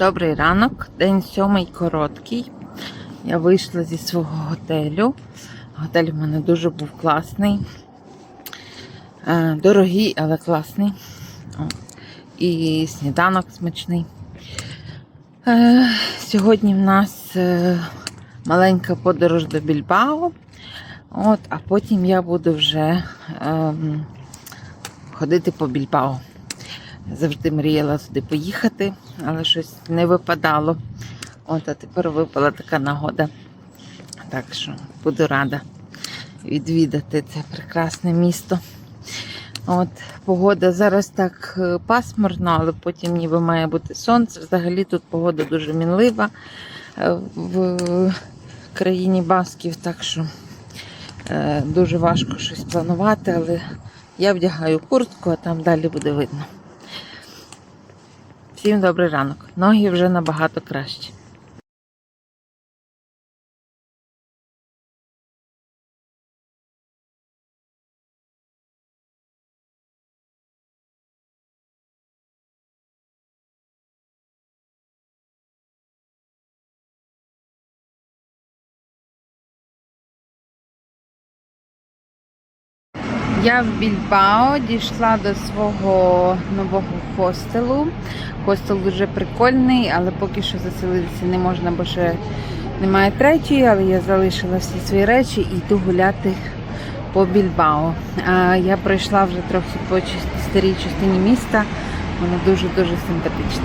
Добрий ранок, день сьомий короткий. Я вийшла зі свого готелю. Готель у мене дуже був класний. Е, Дорогий, але класний. І сніданок смачний. Е, Сьогодні в нас е, маленька подорож до Більбао. От, а потім я буду вже ем, ходити по Більбао. Завжди мріяла туди поїхати, але щось не випадало. От, а тепер випала така нагода. Так що буду рада відвідати це прекрасне місто. От, погода зараз так е, пасмурно, але потім ніби має бути сонце. Взагалі тут погода дуже мінлива е, в країні Басків, так що е, дуже важко щось планувати, але я вдягаю куртку, а там далі буде видно. Всім добрий ранок. Ноги вже набагато краще. Я в Більбао дійшла до свого нового хостелу. Хостел дуже прикольний, але поки що заселитися не можна, бо ще немає третьої, але я залишила всі свої речі і йду гуляти по Більбао. А я пройшла вже трохи по старій частині міста. Вона дуже-дуже симпатична.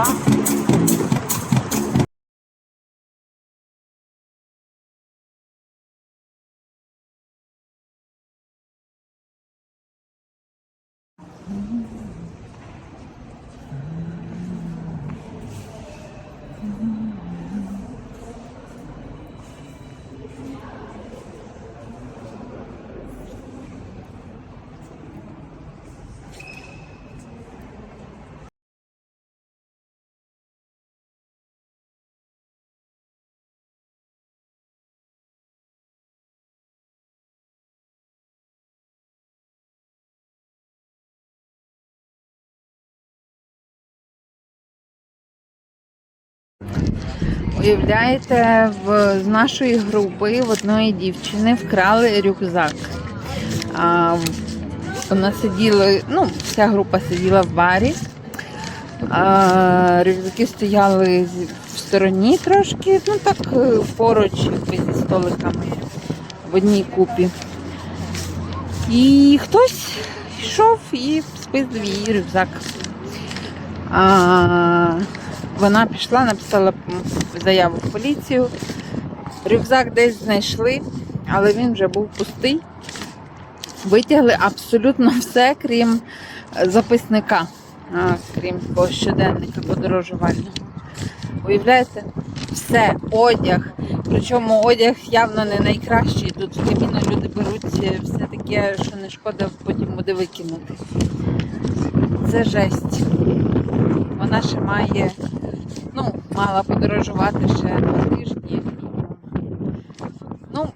Mm-hmm. Уявляєте, в, з нашої групи в одної дівчини вкрали рюкзак. А, вона сиділа, ну, вся група сиділа в барі. А, рюкзаки стояли в стороні трошки, ну так е, поруч зі столиками в одній купі. І хтось йшов і спиздив її рюкзак. А, вона пішла, написала заяву в поліцію. Рюкзак десь знайшли, але він вже був пустий. Витягли абсолютно все, крім е, записника, крім щоденника подорожувального. Уявляєте? Все, одяг. Причому одяг явно не найкращий. Тут в каміно люди беруть е, все таке, що не шкода потім буде викинути. Це жесть. Вона ще має, ну, мала подорожувати ще два тижні. Ну,